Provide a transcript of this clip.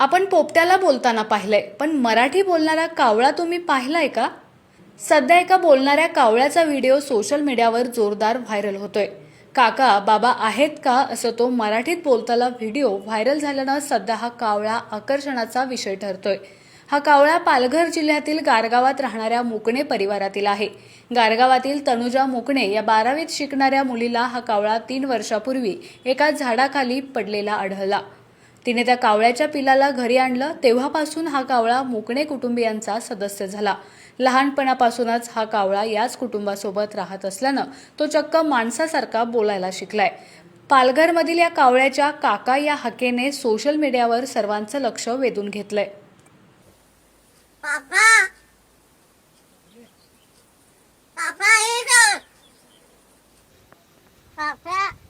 आपण पोपट्याला बोलताना पाहिलंय पण मराठी बोलणारा कावळा तुम्ही पाहिलाय का? सध्या एका बोलणाऱ्या कावळ्याचा व्हिडिओ सोशल मीडियावर जोरदार व्हायरल होतोय. काका बाबा आहेत का? असं तो मराठीत बोलताना व्हिडिओ व्हायरल झाल्यानं सध्या हा कावळा आकर्षणाचा विषय ठरतोय. हा कावळा पालघर जिल्ह्यातील गारगावात राहणाऱ्या मुकणे परिवारातील आहे. गारगावातील तनुजा मुकणे या बारावीत शिकणाऱ्या मुलीला हा कावळा तीन वर्षापूर्वी एका झाडाखाली पडलेला आढळला. तिने त्या कावळ्याच्या पिलाला घरी आणलं तेव्हापासून हा कावळा मुकणे कुटुंबियांचा सदस्य झाला. लहानपणापासूनच हा कावळा याच कुटुंबासोबत राहत असल्यानं तो चक्क माणसासारखा बोलायला शिकलाय. पालघरमधील या कावळ्याच्या काका या हकेने सोशल मीडियावर सर्वांचं लक्ष वेधून घेतलंय. પાપા પાપા એ પાપા